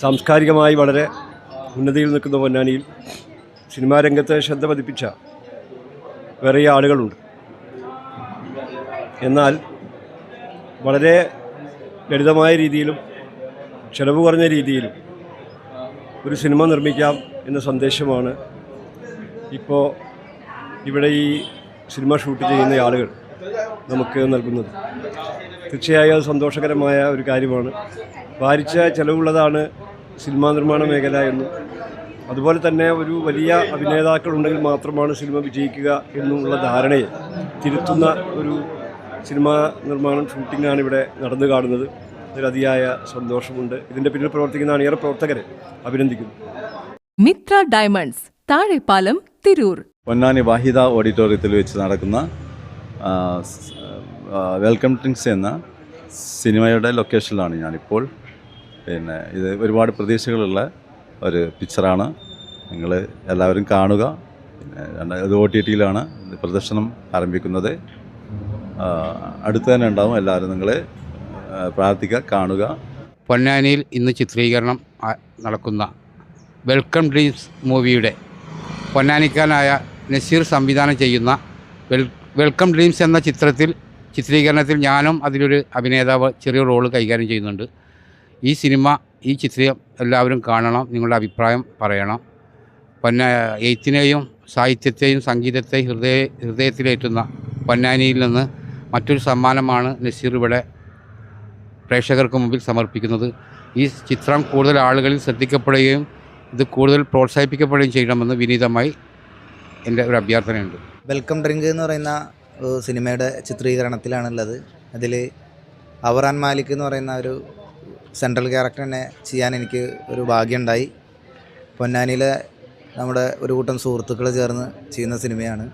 സാംസ്കാരികമായി വളരെ ഉന്നതിയിൽ നിൽക്കുന്ന പൊന്നാനിയിൽ സിനിമാ രംഗത്തെ ശ്രദ്ധ പതിപ്പിച്ച വേറെ ആളുകളുണ്ട്. എന്നാൽ വളരെ ലളിതമായ രീതിയിലും ചെലവ് കുറഞ്ഞ രീതിയിലും ഒരു സിനിമ നിർമ്മിക്കാം എന്ന സന്ദേശമാണ് ഇപ്പോൾ ഇവിടെ ഈ സിനിമ ഷൂട്ട് ചെയ്യുന്ന ആളുകൾ. നമുക്ക് നൽകുന്നത്. തീർച്ചയായും അത് സന്തോഷകരമായ ഒരു കാര്യമാണ്. വാരിച്ച ചെലവുള്ളതാണ് സിനിമാ നിർമ്മാണ മേഖല എന്നും. അതുപോലെ തന്നെ ഒരു വലിയ അഭിനേതാക്കളുണ്ടെങ്കിൽ മാത്രമാണ് സിനിമ വിജയിക്കുക എന്നുള്ള ധാരണയെ തിരുത്തുന്ന ഒരു സിനിമാ നിർമ്മാണം ഷൂട്ടിങ്ങാണ് ഇവിടെ നടന്നു കാണുന്നത്. അതിലതിയായ സന്തോഷമുണ്ട്. ഇതിന്റെ പിന്നിൽ പ്രവർത്തിക്കുന്ന അണിയറ പ്രവർത്തകരെ അഭിനന്ദിക്കുന്നു. മിത്ര ഡയമണ്ട്സ് താഴെപ്പാലം തിരൂർ. പൊന്നാനി വാഹിദ ഓഡിറ്റോറിയത്തിൽ വെച്ച് നടക്കുന്ന വെൽക്കം ഡ്രിങ്ക്സ് എന്ന സിനിമയുടെ ലൊക്കേഷനിലാണ് ഞാനിപ്പോൾ. പിന്നെ ഇത് ഒരുപാട് പ്രതീക്ഷകളുള്ള ഒരു പിക്ചറാണ് നിങ്ങൾ എല്ലാവരും കാണുക. പിന്നെ ഇത് ഒ ടി ടിയിലാണ് പ്രദർശനം ആരംഭിക്കുന്നത്. അടുത്ത് തന്നെ ഉണ്ടാവും. എല്ലാവരും നിങ്ങൾ പ്രാർത്ഥിക്കുക കാണുക. പൊന്നാനിയിൽ ഇന്ന് ചിത്രീകരണം നടക്കുന്ന വെൽക്കം ഡ്രീംസ് മൂവിയുടെ പൊന്നാനിക്കാനായ നസീർ സംവിധാനം ചെയ്യുന്ന വെൽ വെൽക്കം ഡ്രീംസ് എന്ന ചിത്രത്തിൽ ചിത്രീകരണത്തിൽ ഞാനും അതിലൊരു അഭിനേതാവ് ചെറിയ റോൾ കൈകാര്യം ചെയ്യുന്നുണ്ട്. ഈ സിനിമ ഈ ചിത്രം എല്ലാവരും കാണണം നിങ്ങളുടെ അഭിപ്രായം പറയണം. പൊന്ന എയ്ത്തിനെയും സാഹിത്യത്തെയും സംഗീതത്തെയും ഹൃദയ ഹൃദയത്തിലേറ്റുന്ന പൊന്നാനിയിൽ നിന്ന് മറ്റൊരു സമ്മാനമാണ് നസീർ ഇവിടെ പ്രേക്ഷകർക്ക് മുമ്പിൽ സമർപ്പിക്കുന്നത്. ഈ ചിത്രം കൂടുതൽ ആളുകളിൽ ശ്രദ്ധിക്കപ്പെടുകയും ഇത് കൂടുതൽ പ്രോത്സാഹിപ്പിക്കപ്പെടുകയും ചെയ്യണമെന്ന് വിനീതമായി എന്റെ ഒരു അഭ്യർത്ഥനയുണ്ട്. വെൽക്കം ഡ്രിങ്ക് എന്ന് പറയുന്ന സിനിമയുടെ ചിത്രീകരണത്തിലാണുള്ളത്. അതിൽ അവറാൻ മാലിക് എന്ന് പറയുന്ന ഒരു സെൻട്രൽ ക്യാരക്ടറിനെ ചെയ്യാൻ എനിക്ക് ഒരു ഭാഗ്യമുണ്ടായി. പൊന്നാനിയിലെ നമ്മുടെ ഒരു കൂട്ടം സുഹൃത്തുക്കൾ ചേർന്ന് ചെയ്യുന്ന സിനിമയാണ്.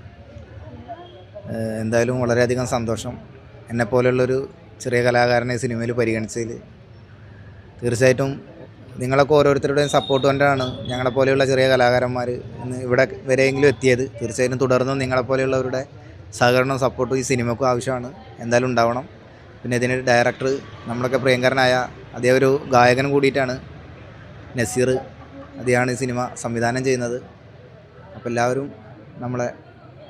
എന്തായാലും വളരെയധികം സന്തോഷം. എന്നെപ്പോലെയുള്ളൊരു ചെറിയ കലാകാരനെ സിനിമയിൽ പരിഗണിച്ചതിൽ തീർച്ചയായിട്ടും നിങ്ങളൊക്കെ ഓരോരുത്തരുടെയും സപ്പോർട്ട് കൊണ്ടാണ് ഞങ്ങളെപ്പോലെയുള്ള ചെറിയ കലാകാരന്മാർ ഇന്ന് ഇവിടെ വരെയെങ്കിലും എത്തിയത്. തീർച്ചയായിട്ടും തുടർന്നും നിങ്ങളെപ്പോലെയുള്ളവരുടെ സഹകരണവും സപ്പോർട്ടും ഈ സിനിമക്കും ആവശ്യമാണ്. എന്തായാലും ഉണ്ടാവണം. പിന്നെ ഇതിന് ഡയറക്ടർ നമ്മളൊക്കെ പ്രിയങ്കരനായ അതേ ഒരു ഗായകൻ കൂടിയിട്ടാണ് നസീർ അതെയാണ് ഈ സിനിമ സംവിധാനം ചെയ്യുന്നത്. അപ്പോൾ എല്ലാവരും നമ്മളെ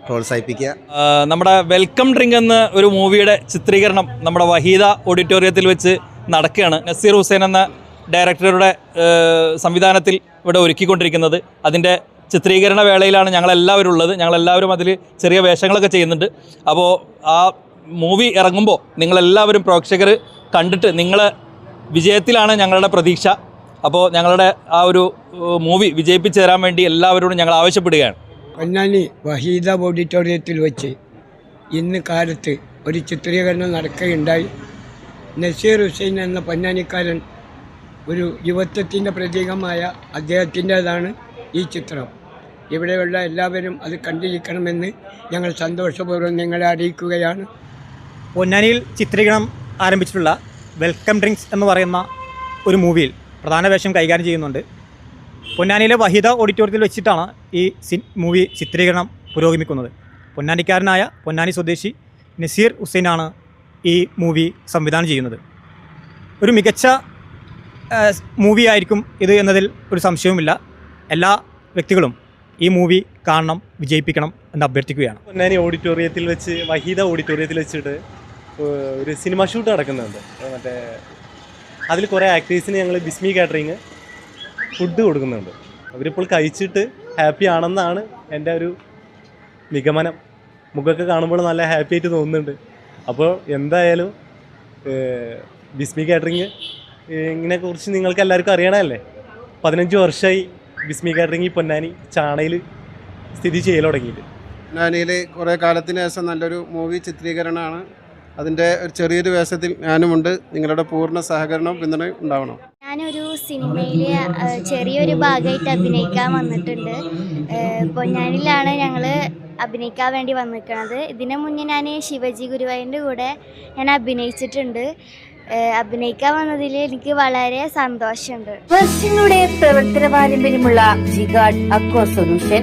പ്രോത്സാഹിപ്പിക്കുക. നമ്മുടെ വെൽക്കം ഡ്രിങ്ക് എന്ന ഒരു മൂവിയുടെ ചിത്രീകരണം നമ്മുടെ വഹീദ ഓഡിറ്റോറിയത്തിൽ വെച്ച് നടക്കുകയാണ്. നസീർ ഹുസൈൻ എന്ന ഡയറക്ടറുടെ സംവിധാനത്തിൽ ഇവിടെ ഒരുക്കിക്കൊണ്ടിരിക്കുന്നത്. അതിന്റെ ചിത്രീകരണ വേളയിലാണ് ഞങ്ങളെല്ലാവരും ഉള്ളത്. ഞങ്ങളെല്ലാവരും അതിൽ ചെറിയ വേഷങ്ങളൊക്കെ ചെയ്യുന്നുണ്ട്. അപ്പോൾ ആ മൂവി ഇറങ്ങുമ്പോൾ നിങ്ങളെല്ലാവരും പ്രേക്ഷകർ കണ്ടിട്ട് നിങ്ങളെ വിജയത്തിലാണ് ഞങ്ങളുടെ പ്രതീക്ഷ. അപ്പോൾ ഞങ്ങളുടെ ആ ഒരു മൂവി വിജയിപ്പിച്ചു തരാൻ വേണ്ടി എല്ലാവരോടും ഞങ്ങൾ ആവശ്യപ്പെടുകയാണ്. പൊന്നാനി വഹീദ ഓഡിറ്റോറിയത്തിൽ വെച്ച് ഇന്ന് കാലത്ത് ഒരു ചിത്രീകരണം നടക്കുകയുണ്ടായി. നസീർ ഹുസൈൻ എന്ന പൊന്നാനിക്കാരൻ ഒരു യുവത്വത്തിന്റെ പ്രതീകമായ അദ്ദേഹത്തിന്റേതാണ് ഈ ചിത്രം. ഇവിടെയുള്ള എല്ലാവരും അത് കണ്ടിരിക്കണമെന്ന് ഞങ്ങൾ സന്തോഷപൂർവം നിങ്ങളെ അറിയിക്കുകയാണ്. പൊന്നാനിയിൽ ചിത്രീകരണം ആരംഭിച്ചിട്ടുള്ള വെൽക്കം ഡ്രിങ്ക്സ് എന്ന് പറയുന്ന ഒരു മൂവിയിൽ പ്രധാന വേഷം കൈകാര്യം ചെയ്യുന്നുണ്ട്. പൊന്നാനിയിലെ വഹിദ ഓഡിറ്റോറിയത്തിൽ വെച്ചിട്ടാണ് ഈ മൂവി ചിത്രീകരണം പുരോഗമിക്കുന്നത്. പൊന്നാനിക്കാരനായ പൊന്നാനി സ്വദേശി നസീർ ഹുസൈനാണ് ഈ മൂവി സംവിധാനം ചെയ്യുന്നത്. ഒരു മികച്ച മൂവി ആയിരിക്കും ഇത് എന്നതിൽ ഒരു സംശയവുമില്ല. എല്ലാ വ്യക്തികളും ഈ മൂവി കാണണം വിജയിപ്പിക്കണം എന്ന് അഭ്യർത്ഥിക്കുകയാണ്. പൊന്നാനി ഓഡിറ്റോറിയത്തിൽ വെച്ച് വഹീദ ഓഡിറ്റോറിയത്തിൽ വെച്ചിട്ട് ഒരു സിനിമ ഷൂട്ട് നടക്കുന്നുണ്ട്. മറ്റേ അതിൽ കുറേ ആക്ടേഴ്സിന് ഞങ്ങൾ ബിസ്മി കാറ്ററിങ് ഫുഡ് കൊടുക്കുന്നുണ്ട്. അവരിപ്പോൾ കഴിച്ചിട്ട് ഹാപ്പി ആണെന്നാണ് എന്റെ ഒരു നിഗമനം. മുഖമൊക്കെ കാണുമ്പോൾ നല്ല ഹാപ്പി ആയിട്ട് തോന്നുന്നുണ്ട്. അപ്പോൾ എന്തായാലും ബിസ്മി കാറ്ററിങ് ഇതിനെ കുറിച്ച് നിങ്ങൾക്ക് എല്ലാവർക്കും അറിയണമല്ലേ പതിനഞ്ച് വർഷമായി ബിസ്മി കാറ്ററിംഗ് ഈ പൊന്നാനി ചാണയിൽ സ്ഥിതി ചെയ്യൽ തുടങ്ങിയിട്ട്. പൊന്നാനിയിൽ കുറേ കാലത്തിന് ശേഷം നല്ലൊരു മൂവി ചിത്രീകരണമാണ്. അതിന്റെ ഒരു ചെറിയൊരു വേഷത്തിൽ ഞാനും ഉണ്ട് നിങ്ങളുടെ പൂർണ സഹകരണവും പിന്തുണ ഉണ്ടാവണം. ഞാനൊരു സിനിമയിൽ ചെറിയൊരു ഭാഗമായിട്ട് അഭിനയിക്കാൻ വന്നിട്ടുണ്ട്. പൊന്നാനിലാണ് പൊന്നാനിയിലാണ് ഞങ്ങൾ അഭിനയിക്കാൻ വേണ്ടി വന്നിരിക്കുന്നത് ഇതിനു മുന്നേ ഞാൻ ശിവജി ഗുരുവായൂരിന്റെ കൂടെ ഞാൻ അഭിനയിച്ചിട്ടുണ്ട്. അഭിനയിക്കാൻ വന്നതിൽ എനിക്ക് വളരെ സന്തോഷമുണ്ട്. പ്രവർത്തന പാരമ്പര്യമുള്ള ജിഗാഡ് അക്വ സൊല്യൂഷൻ